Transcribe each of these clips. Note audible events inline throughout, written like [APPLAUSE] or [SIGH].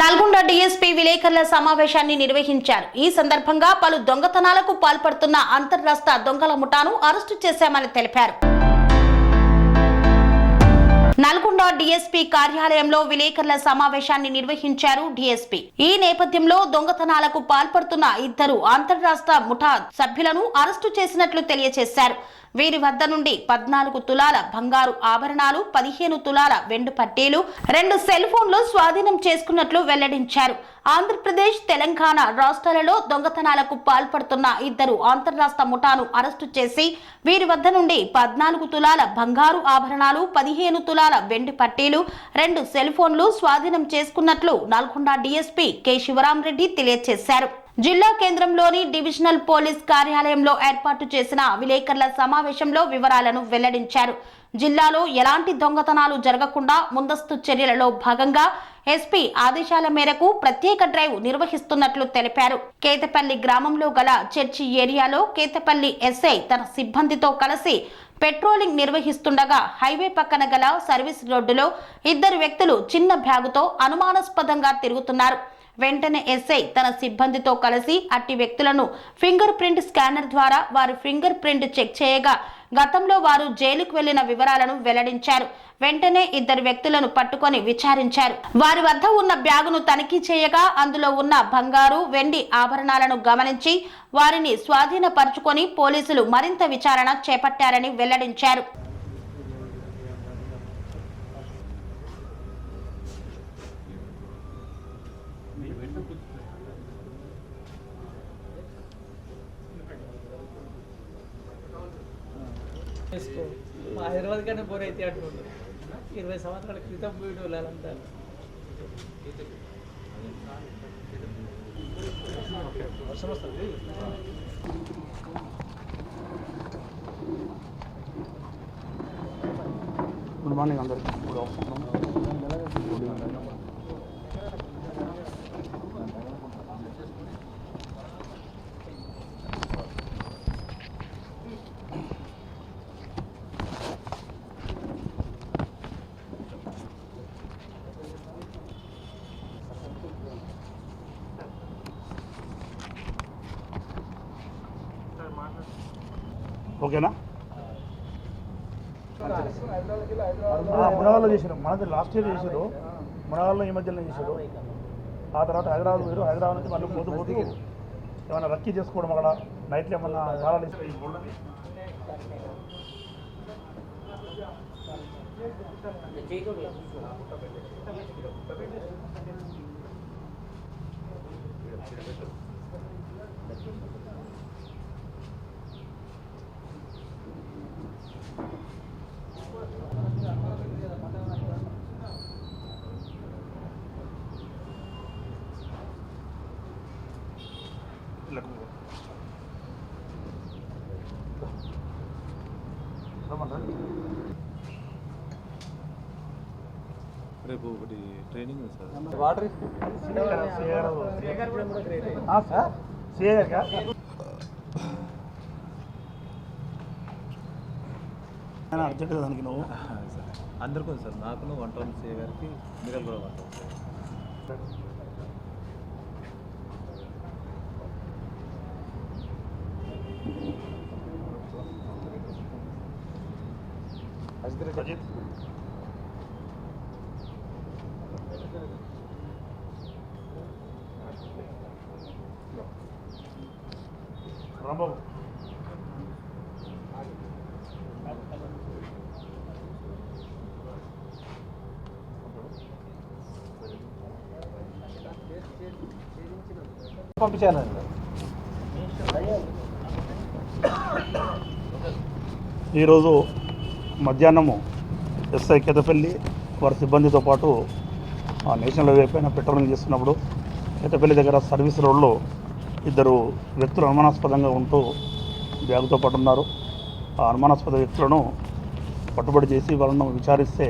Nalgonda DSP విలేకరుల సమావేశాన్ని నిర్వహించారు. ఈ సందర్భంగా పలు దొంగతనాలకు పాల్పడుతున్న అంతర్రాష్ట్ర దొంగల ముఠాను అరెస్టు చేశామని తెలిపారు. నల్గొండ డీఎస్పీ కార్యాలయంలో విలేకరుల సమావేశాన్ని నిర్వహించారు డీఎస్పీ. ఈ నేపథ్యంలో దొంగతనాలకు పాల్పడుతున్న ఇద్దరు అంతర్రాష్ట్ర ముఠా సభ్యులను అరెస్టు చేసినట్లు తెలియజేశారు. వీరి వద్ద నుండి పద్నాలుగు తులాల బంగారు ఆభరణాలు పదిహేను తులాల వెండు పట్టీలు రెండు సెల్ ఫోన్లు స్వాధీనం చేసుకున్నట్లు వెల్లడించారు. ఆంధ్రప్రదేశ్ తెలంగాణ రాష్ట్రాలలో దొంగతనాలకు పాల్పడుతున్న ఇద్దరు అంతర్రాష్ట్ర ముఠాను అరెస్టు చేసి వీరి వద్ద నుండి పద్నాలుగు తులాల బంగారు ఆభరణాలు పదిహేను తులాల వెండి పట్టీలు రెండు సెల్ ఫోన్లు స్వాధీనం చేసుకున్నట్లు నల్గొండ డీఎస్పీ కె. శివరామరెడ్డి తెలియజేశారు. జిల్లా కేంద్రంలోని డివిజనల్ పోలీస్ కార్యాలయంలో ఏర్పాటు చేసిన విలేకరుల సమావేశంలో వివరాలను వెల్లడించారు. జిల్లాలో ఎలాంటి దొంగతనాలు జరగకుండా ముందస్తు చర్యలలో భాగంగా ఎస్పీ ఆదేశాల మేరకు ప్రత్యేక డ్రైవ్ నిర్వహిస్తున్నట్లు తెలిపారు. కేతపల్లి గ్రామంలో గల చర్చి ఏరియాలో కేతపల్లి ఎస్ఐ తన సిబ్బందితో కలిసి పెట్రోలింగ్ నిర్వహిస్తుండగా హైవే పక్కన గల సర్వీస్ రోడ్డులో ఇద్దరు వ్యక్తులు చిన్న బ్యాగుతో అనుమానాస్పదంగా తిరుగుతున్నారు. వెంటనే ఎస్ఐ తన సిబ్బందితో కలిసి అట్టి వ్యక్తులను ఫింగర్ ప్రింట్ స్కానర్ ద్వారా వారి ఫింగర్ ప్రింట్ చెక్ చేయగా గతంలో వారు జైలుకు వెళ్ళిన వివరాలను వెల్లడించారు. వెంటనే ఇద్దరు వ్యక్తులను పట్టుకొని విచారించారు. వారి వద్ద ఉన్న బ్యాగును తనిఖీ చేయగా అందులో ఉన్న బంగారు వెండి ఆభరణాలను గమనించి వారిని స్వాధీనపరుచుకొని పోలీసులు మరింత విచారణ చేపట్టారని వెల్లడించారు. చేసుకో. మా హైదరాబాద్ కన్నా బోర్ అయితే అంటుండ్రు ఇరవై సంవత్సరాల క్రితం వీడియోలు వాళ్ళంతా గుడ్ మార్నింగ్ అందరికి. Good afternoon. ఓకేనా? మునగాల్లో చేశారు. మనది లాస్ట్ ఇయర్ చేశారు. మునగాల్లో ఈ మధ్యలో చేశారు. ఆ తర్వాత హైదరాబాద్ పోయారు. హైదరాబాద్ నుంచి మళ్ళీ పోతూ పోతూ ఏమైనా రక్కీ చేసుకోవడం అక్కడ? నైట్లో ఏమన్నా తాళాలు ఇస్తే రేపు ఒకటి ట్రైనింగ్ ఉంది సార్. వాటర్ ఆ, సార్? సిఏ గారికా? నేను అర్జెంట్ దానికి నువ్వు. సార్ [LAUGHS] అందరికీ ఉంది సార్. నాకును వన్ టౌన్ సీఏ గారికి మిగల్ కూడా వన్ టౌన్ అజిత్. రాంబాబు. పంపించానండి ఈరోజు మధ్యాహ్నము ఎస్ఐ కెతపల్లి వారి సిబ్బందితో పాటు ఆ నేషనల్ హైవే పైన పెట్రోలింగ్ చేస్తున్నప్పుడు కెతపల్లి దగ్గర సర్వీస్ రోడ్లో ఇద్దరు వ్యక్తులు అనుమానాస్పదంగా ఉంటూ బ్యాగుతో పాటు ఉన్నారు. ఆ అనుమానాస్పద వ్యక్తులను పట్టుబడి చేసి వాళ్ళను విచారిస్తే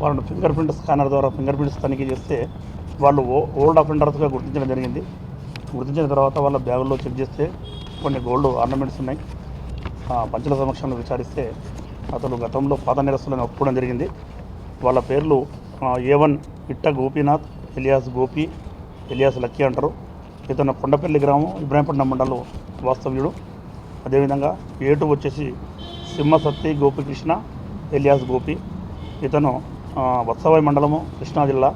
వాళ్ళను ఫింగర్ ప్రింట్ స్కానర్ ద్వారా ఫింగర్ ప్రింట్స్ తనిఖీ చేస్తే వాళ్ళు ఓ ఓల్డ్ అఫెండర్స్గా గుర్తించడం జరిగింది. గుర్తించిన తర్వాత వాళ్ళ బ్యాగుల్లో చెక్ చేస్తే కొన్ని గోల్డ్ ఆర్నమెంట్స్ ఉన్నాయి. ఆ, పంచుల సమక్షంలో విచారిస్తే అతను గతంలో పాత నిరస్తులను ఒప్పుకోవడం జరిగింది. వాళ్ళ పేర్లు ఏ వన్ ఇట్ట Gopinath alias Gopi alias Lucky అంటారు. ఇతను కొండపల్లి గ్రామం ఇబ్రాహీంపట్నం మండలం వాస్తవ్యుడు. అదేవిధంగా ఏటు వచ్చేసి సింహసత్తి గోపికృష్ణ ఎలియాస్ గోపి. ఇతను వత్సవాయి మండలము కృష్ణా జిల్లా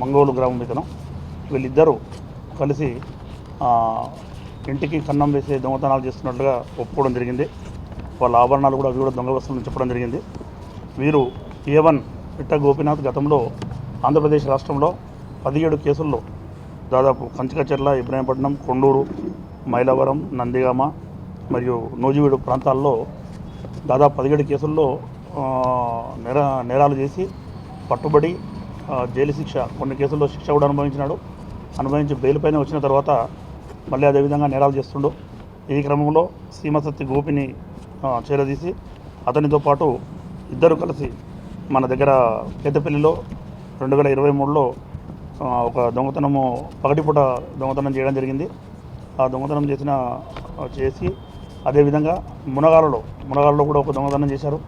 మంగోలు గ్రామం ఇతను. వీళ్ళిద్దరూ కలిసి ఇంటికి కన్నం వేసే దొంగతనాలు చేస్తున్నట్లుగా ఒప్పుకోవడం జరిగింది. వాళ్ళ ఆభరణాలు కూడా అవి కూడా దొంగ వస్తువులను చెప్పడం జరిగింది. వీరు ఏ వన్ పిట్ట గోపీనాథ్ గతంలో ఆంధ్రప్రదేశ్ రాష్ట్రంలో పదిహేడు కేసుల్లో దాదాపు కంచికచెర్ల ఇబ్రాహీంపట్నం కొండూరు మైలవరం నందిగామ మరియు నూజివీడు ప్రాంతాల్లో దాదాపు పదిహేడు కేసుల్లో నేరా నేర నేరాలు చేసి పట్టుబడి జైలు శిక్ష కొన్ని కేసుల్లో శిక్ష కూడా అనుభవించినాడు. అనుభవించి బెయిల్ పైన వచ్చిన తర్వాత మళ్ళీ అదేవిధంగా నేరాలు చేస్తుండు. ఈ క్రమంలో సీమసత్తి గోపిని చేరదీసి అతనితో పాటు ఇద్దరు కలిసి మన దగ్గర కేతపల్లిలో రెండు వేల ఇరవై మూడులో ఒక దొంగతనము పగటిపూట దొంగతనం చేయడం జరిగింది. ఆ దొంగతనం చేసిన చేసి అదేవిధంగా మునగాలలో మునగాలలో కూడా ఒక దొంగతనం చేశారు.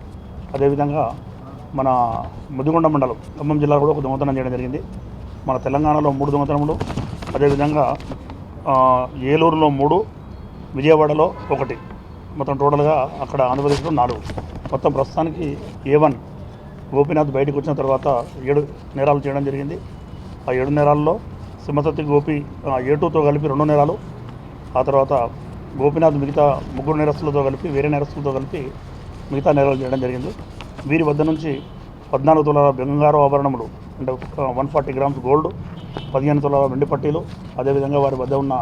అదేవిధంగా మన ముదిగొండ మండలం ఖమ్మం జిల్లాలో కూడా ఒక దొంగతనం చేయడం జరిగింది. మన తెలంగాణలో మూడు దొంగతనములు. అదేవిధంగా ఏలూరులో మూడు విజయవాడలో ఒకటి. మొత్తం టోటల్గా అక్కడ ఆంధ్రప్రదేశ్లో నాలుగు. మొత్తం ప్రస్తుతానికి ఏ వన్ గోపీనాథ్ బయటకు వచ్చిన తర్వాత ఏడు నేరాలు చేయడం జరిగింది. ఆ ఏడు నేరాల్లో సింహసత్తి గోపి ఏటూతో ఏ టూతో కలిపి రెండు నేరాలు ఆ తర్వాత గోపీనాథ్ మిగతా ముగ్గురు నేరస్తులతో కలిపి వేరే నేరస్తులతో కలిపి మిగతా నేరాలు చేయడం జరిగింది. వీరి వద్ద నుంచి పద్నాలుగు తులాల బంగారు ఆభరణములు అంటే వన్ ఫార్టీ గ్రామ్స్ గోల్డ్ పదిహేను తులాల వెండి పట్టీలు అదేవిధంగా వారి వద్ద ఉన్న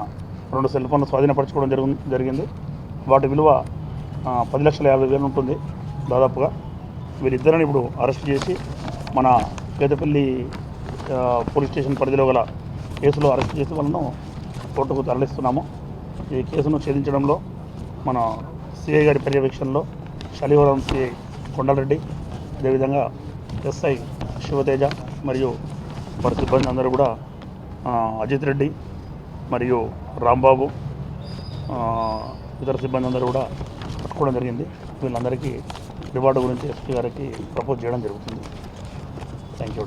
రెండు సెల్ ఫోన్లు స్వాధీనపరచుకోవడం జరుగు జరిగింది. వాటి విలువ పది లక్షల యాభై వేలు ఉంటుంది దాదాపుగా. వీరిద్దరిని ఇప్పుడు అరెస్ట్ చేసి మన పేదపల్లి పోలీస్ స్టేషన్ పరిధిలో గల కేసులో అరెస్ట్ చేసి వాళ్ళను కోర్టుకు తరలిస్తున్నాము. ఈ కేసును ఛేదించడంలో మన సిఐ గారి పర్యవేక్షణలో శలివరం సిఐ కొండలరెడ్డి అదేవిధంగా ఎస్ఐ శివతేజ మరియు వారి సిబ్బంది అందరూ కూడా అజిత్ రెడ్డి మరియు రాంబాబు ఇతర సిబ్బంది అందరూ కూడా పట్టుకోవడం జరిగింది. వీళ్ళందరికీ రివార్డు గురించి ఎస్పీ గారికి ప్రపోజ్ చేయడం జరుగుతుంది. Thank you